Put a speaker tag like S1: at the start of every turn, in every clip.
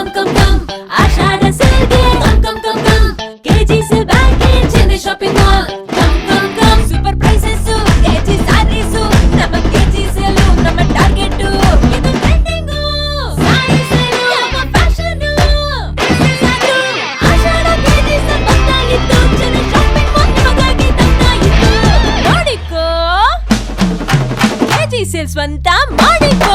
S1: Come come come Ashada ಸೇಲ್ಗೆ come come come come KG sale bank Chennai shopping mall come come come super prices KG sarees ನಮ್ಮ KG sale ನಮ್ಮ target ಇದು trending sari sale ನಮ್ಮ fashion Ashada KG sale ಬಂದಾಗಿತ್ತು Chennai shopping mall ನಿಮಗಾಗಿ ತಂದಾಗಿತ್ತು ನೋಡಿಕೋ. KG sale ಸ್ವಂತ ಮಾಡಿಕೋ.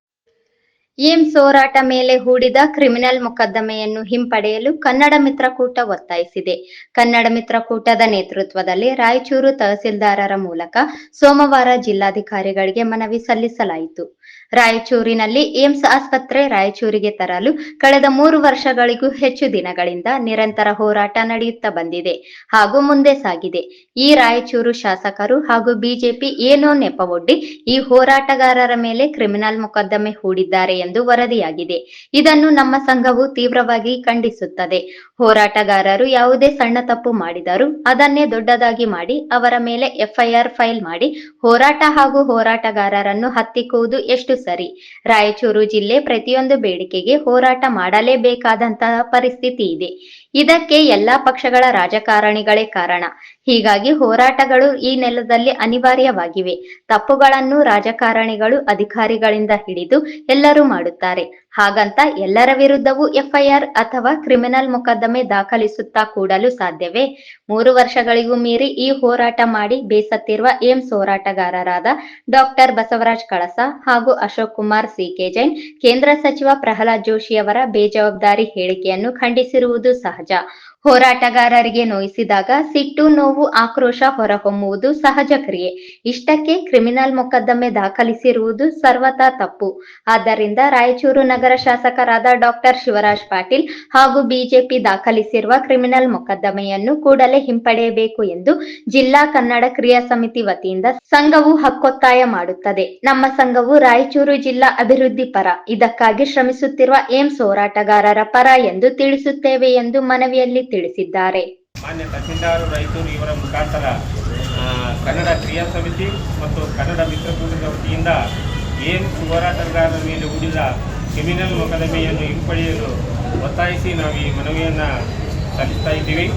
S2: AIIMS ಹೋರಾಟ ಮೇಲೆ ಹೂಡಿದ ಕ್ರಿಮಿನಲ್ ಮೊಕದ್ದಮೆಯನ್ನು ಹಿಂಪಡೆಯಲು ಕನ್ನಡ ಮಿತ್ರಕೂಟ ಒತ್ತಾಯಿಸಿದೆ. ಕನ್ನಡ ಮಿತ್ರಕೂಟದ ನೇತೃತ್ವದಲ್ಲಿ ರಾಯಚೂರು ತಹಸೀಲ್ದಾರರ ಮೂಲಕ ಸೋಮವಾರ ಜಿಲ್ಲಾಧಿಕಾರಿಗಳಿಗೆ ಮನವಿ ಸಲ್ಲಿಸಲಾಯಿತು. ರಾಯಚೂರಿನಲ್ಲಿ ಏಮ್ಸ್ ಆಸ್ಪತ್ರೆ ರಾಯಚೂರಿಗೆ ತರಲು ಕಳೆದ ಮೂರು ವರ್ಷಗಳಿಗೂ ಹೆಚ್ಚು ದಿನಗಳಿಂದ ನಿರಂತರ ಹೋರಾಟ ನಡೆಯುತ್ತಾ ಬಂದಿದೆ ಹಾಗೂ ಮುಂದೆ ಸಾಗಿದೆ. ಈ ರಾಯಚೂರು ಶಾಸಕರು ಹಾಗೂ ಬಿಜೆಪಿ ಏನೋ ನೆಪವೊಡ್ಡಿ ಈ ಹೋರಾಟಗಾರರ ಮೇಲೆ ಕ್ರಿಮಿನಲ್ ಮೊಕದ್ದಮೆ ಹೂಡಿದ್ದಾರೆ ಎಂದು ವರದಿಯಾಗಿದೆ. ಇದನ್ನು ನಮ್ಮ ಸಂಘವು ತೀವ್ರವಾಗಿ ಖಂಡಿಸುತ್ತದೆ. ಹೋರಾಟಗಾರರು ಯಾವುದೇ ಸಣ್ಣ ತಪ್ಪು ಮಾಡಿದರೂ ಅದನ್ನೇ ದೊಡ್ಡದಾಗಿ ಮಾಡಿ ಅವರ ಮೇಲೆ ಎಫ್ಐಆರ್ ಫೈಲ್ ಮಾಡಿ ಹೋರಾಟ ಹಾಗೂ ಹೋರಾಟಗಾರರನ್ನು ಹತ್ತಿಕ್ಕುವುದು ಎಷ್ಟು ಸರಿ. ರಾಯಚೂರು ಜಿಲ್ಲೆ ಪ್ರತಿಯೊಂದು ಬೇಡಿಕೆಗೆ ಹೋರಾಟ ಮಾಡಲೇಬೇಕಾದಂತಹ ಪರಿಸ್ಥಿತಿ ಇದೆ. ಇದಕ್ಕೆ ಎಲ್ಲಾ ಪಕ್ಷಗಳ ರಾಜಕಾರಣಿಗಳೇ ಕಾರಣ. ಹೀಗಾಗಿ ಹೋರಾಟಗಳು ಈ ನೆಲದಲ್ಲಿ ಅನಿವಾರ್ಯವಾಗಿವೆ. ತಪ್ಪುಗಳನ್ನು ರಾಜಕಾರಣಿಗಳು ಅಧಿಕಾರಿಗಳಿಂದ ಹಿಡಿದು ಎಲ್ಲರೂ ಮಾಡುತ್ತಾರೆ. ಹಾಗಂತ ಎಲ್ಲರ ವಿರುದ್ಧವೂ ಎಫ್ಐಆರ್ ಅಥವಾ ಕ್ರಿಮಿನಲ್ ಮೊಕದ್ದಮೆ ದಾಖಲಿಸುತ್ತಾ ಕೂಡಲು ಸಾಧ್ಯವೇ? ಮೂರು ವರ್ಷಗಳಿಗೂ ಮೀರಿ ಈ ಹೋರಾಟ ಮಾಡಿ ಬೇಸತ್ತಿರುವ ಏಮ್ಸ್ ಹೋರಾಟಗಾರರಾದ ಡಾಕ್ಟರ್ ಬಸವರಾಜ್ ಕಳಸ ಹಾಗೂ ಅಶೋಕ್ ಕುಮಾರ್ ಸಿಕೆ ಜೈನ್, ಕೇಂದ್ರ ಸಚಿವ ಪ್ರಹ್ಲಾದ್ ಜೋಶಿಯವರ ಬೇಜವಾಬ್ದಾರಿ ಹೇಳಿಕೆಯನ್ನು ಖಂಡಿಸಿರುವುದು ಸಹಜ ಹೋರಾಟಗಾರರಿಗೆ ನೋಯಿಸಿದಾಗ ಸಿಟ್ಟು ನೋವು ಆಕ್ರೋಶ ಹೊರಹೊಮ್ಮುವುದು ಸಹಜ ಕ್ರಿಯೆ. ಇಷ್ಟಕ್ಕೆ ಕ್ರಿಮಿನಲ್ ಮೊಕದ್ದಮೆ ದಾಖಲಿಸಿರುವುದು ಸರ್ವತಾ ತಪ್ಪು. ಆದ್ದರಿಂದ ರಾಯಚೂರು ನಗರ ಶಾಸಕರಾದ ಡಾಕ್ಟರ್ ಶಿವರಾಜ್ ಪಾಟೀಲ್ ಹಾಗೂ ಬಿಜೆಪಿ ದಾಖಲಿಸಿರುವ ಕ್ರಿಮಿನಲ್ ಮೊಕದ್ದಮೆಯನ್ನು ಕೂಡಲೇ ಹಿಂಪಡೆಯಬೇಕು ಎಂದು ಜಿಲ್ಲಾ ಕನ್ನಡ ಕ್ರಿಯಾ ಸಮಿತಿ ವತಿಯಿಂದ ಸಂಘವು ಹಕ್ಕೊತ್ತಾಯ ಮಾಡುತ್ತದೆ. ನಮ್ಮ ಸಂಘವು ರಾಯಚೂರು ಜಿಲ್ಲಾ ಅಭಿವೃದ್ಧಿ ಪರ ಇದಕ್ಕಾಗಿ ಶ್ರಮಿಸುತ್ತಿರುವ ಏಮ್ಸ್ ಹೋರಾಟಗಾರರ ಪರ ಎಂದು ತಿಳಿಸುತ್ತೇವೆ ಎಂದು ಮನವಿಯಲ್ಲಿ ತಿಳಿಸಿದ್ದಾರೆ.
S3: ಮಾನ್ಯ ತಹಸೀಲ್ದಾರ್, ರೈತರು ಇವರ ಮುಖಾಂತರ ಕನ್ನಡ ಕ್ರಿಯಾ ಸಮಿತಿ ಮತ್ತು ಕನ್ನಡ ಮಿತ್ರಕೂಟದ ವತಿಯಿಂದ ಏಮ್ಸ್ ಹೋರಾಟಗಾರರ ಮೇಲೆ ಹೂಡಿದ ಕ್ರಿಮಿನಲ್ ಮೊಕದಮೆಯನ್ನು ಹಿಂಪಡೆಯಲು ಒತ್ತಾಯಿಸಿ ನಾವು ಈ ಮನವಿಯನ್ನು ಸಲ್ಲಿಸ್ತಾ ಇದ್ದೀವಿ.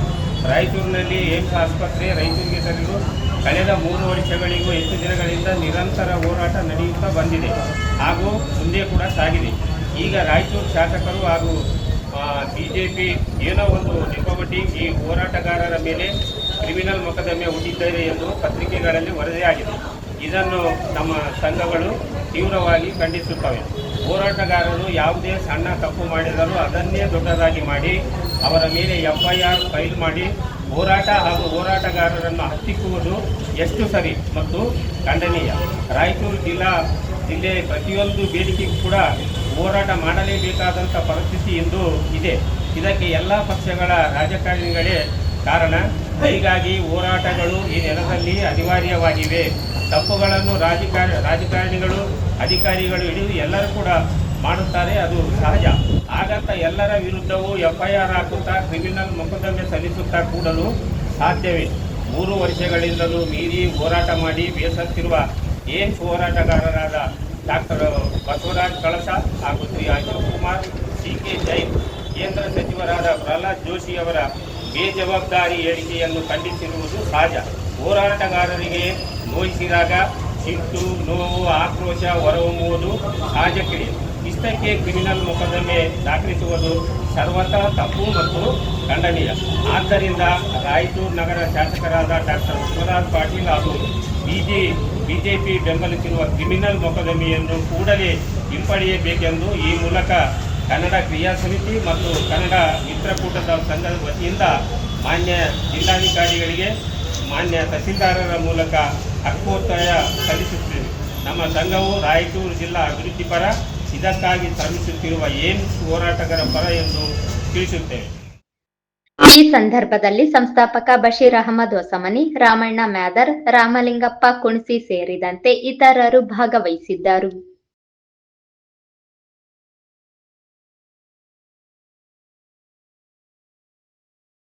S3: ರಾಯಚೂರಿನಲ್ಲಿ ಏಮ್ಸ್ ಆಸ್ಪತ್ರೆ ರೈತರಿಗೆ ತರಲು ಕಳೆದ ಮೂರು ವರ್ಷಗಳಿಗೂ ಹೆಚ್ಚು ದಿನಗಳಿಂದ ನಿರಂತರ ಹೋರಾಟ ನಡೆಯುತ್ತಾ ಬಂದಿದೆ ಹಾಗೂ ಮುಂದೆ ಕೂಡ ಸಾಗಿದೆ. ಈಗ ರಾಯಚೂರು ಶಾಸಕರು ಹಾಗೂ ಬಿ ಜೆ ಪಿ ಏನೋ ಒಂದು ನೆಪವೊಡ್ಡಿ ಈ ಹೋರಾಟಗಾರರ ಮೇಲೆ ಕ್ರಿಮಿನಲ್ ಮೊಕದ್ದಮೆ ಹೂಡಿದ್ದಾರೆ ಎಂದು ಪತ್ರಿಕೆಗಳಲ್ಲಿ ವರದಿಯಾಗಿದೆ ಇದನ್ನು ನಮ್ಮ ಸಂಘಗಳು ತೀವ್ರವಾಗಿ ಖಂಡಿಸುತ್ತವೆ. ಹೋರಾಟಗಾರರು ಯಾವುದೇ ಸಣ್ಣ ತಪ್ಪು ಮಾಡಿದರೂ ಅದನ್ನೇ ದೊಡ್ಡದಾಗಿ ಮಾಡಿ, ಅವರ ಮೇಲೆ ಎಫ್ಐಆರ್ ಫೈಲ್ ಮಾಡಿ, ಹೋರಾಟ ಹಾಗೂ ಹೋರಾಟಗಾರರನ್ನು ಹತ್ತಿಕ್ಕುವುದು ಎಷ್ಟು ಸರಿ ಮತ್ತು ಖಂಡನೀಯ. ರಾಯಚೂರು ಜಿಲ್ಲಾ, ಜಿಲ್ಲೆ ಪ್ರತಿಯೊಂದು ಬೇಡಿಕೆಗೂ ಕೂಡ ಹೋರಾಟ ಮಾಡಲೇಬೇಕಾದಂಥ ಪರಿಸ್ಥಿತಿ ಇಂದು ಇದೆ. ಇದಕ್ಕೆ ಎಲ್ಲ ಪಕ್ಷಗಳ ರಾಜಕಾರಣಿಗಳೇ ಕಾರಣ. ಹೀಗಾಗಿ ಹೋರಾಟಗಳು ಈ ನೆಲದಲ್ಲಿ ಅನಿವಾರ್ಯವಾಗಿವೆ. ತಪ್ಪುಗಳನ್ನು ರಾಜಕಾರ, ರಾಜಕಾರಣಿಗಳು, ಅಧಿಕಾರಿಗಳು ಹಿಡಿದು ಎಲ್ಲರೂ ಕೂಡ ಮಾಡುತ್ತಾರೆ, ಅದು ಸಹಜ. ಹಾಗಂತ ಎಲ್ಲರ ವಿರುದ್ಧವೂ ಎಫ್ ಐ ಆರ್ ಹಾಕುತ್ತಾ, ಕ್ರಿಮಿನಲ್ ಮೊಕದ್ದಮೆ ಸಲ್ಲಿಸುತ್ತಾ ಕೂಡಲು ಸಾಧ್ಯವೇ. ಮೂರು ವರ್ಷಗಳಿಂದಲೂ ಮೀರಿ ಹೋರಾಟ ಮಾಡಿ ಬೇಸತ್ತಿರುವ ಏನ್ ಹೋರಾಟಗಾರರಾದ ಡಾಕ್ಟರ್ ಬಸವರಾಜ್ ಕಳಸ ಹಾಗೂ ಶ್ರೀ ಅಶೋಕ್ ಕುಮಾರ್ ಸಿ ಕೆ ಜೈನ್, ಕೇಂದ್ರ ಸಚಿವರಾದ ಪ್ರಹ್ಲಾದ್ ಜೋಶಿ ಅವರ ಬೇಜವಾಬ್ದಾರಿ ಹೇಳಿಕೆಯನ್ನು ಖಂಡಿಸಿರುವುದು ಸಹಜ. ಹೋರಾಟಗಾರರಿಗೆ ನೋಯಿಸಿದಾಗ ಸಿಟ್ಟು, ನೋವು, ಆಕ್ರೋಶ ಹೊರಹೊಮ್ಮುವುದು ಸಹಜ ಕ್ರಿಯೆ ಇಷ್ಟಕ್ಕೆ ಕ್ರಿಮಿನಲ್ ಮೊಕದ್ದಮೆ ದಾಖಲಿಸುವುದು ಸರ್ವತಃ ತಪ್ಪು ಮತ್ತು ಖಂಡನೀಯ. ಆದ್ದರಿಂದ ರಾಯಚೂರು ನಗರ ಶಾಸಕರಾದ ಡಾಕ್ಟರ್ ಶಿವರಾಜ್ ಪಾಟೀಲ್ ಹಾಗೂ ಬಿಜೆ ಬಿಜೆಪಿ ಬೆಂಬಲಿಸಿರುವ ಕ್ರಿಮಿನಲ್ ಮೊಕದ್ದಮೆಯನ್ನು ಕೂಡಲೇ ಹಿಂಪಡೆಯಬೇಕೆಂದು ಈ ಮೂಲಕ ಕನ್ನಡ ಕ್ರಿಯಾ ಸಮಿತಿ ಮತ್ತು ಕನ್ನಡ ಮಿತ್ರಕೂಟದ ಸಂಘದ ವತಿಯಿಂದ ಮಾನ್ಯ ಜಿಲ್ಲಾಧಿಕಾರಿಗಳಿಗೆ, ಮಾನ್ಯ ತಹಸೀಲ್ದಾರರ ಮೂಲಕ ಹಕ್ಕೋತ್ತಾಯ ಸಲ್ಲಿಸುತ್ತೇವೆ ನಮ್ಮ ಸಂಘವು ರಾಯಚೂರು ಜಿಲ್ಲಾ ಅಭಿವೃದ್ಧಿ ಪರ ಇದಕ್ಕಾಗಿ ಶ್ರಮಿಸುತ್ತಿರುವ ಏಮ್ಸ್ ಹೋರಾಟಗಾರ ಪರ ಎಂದು ತಿಳಿಸುತ್ತೇವೆ
S2: ಈ ಸಂದರ್ಭದಲ್ಲಿ ಸಂಸ್ಥಾಪಕ ಬಶೀರ್ ಅಹಮದ್ ಹೊಸಮನಿ ರಾಮಣ್ಣ ಮ್ಯಾದರ್ ರಾಮಲಿಂಗಪ್ಪ ಕುಣಸಿ ಸೇರಿದಂತೆ ಇತರರು ಭಾಗವಹಿಸಿದ್ದರು.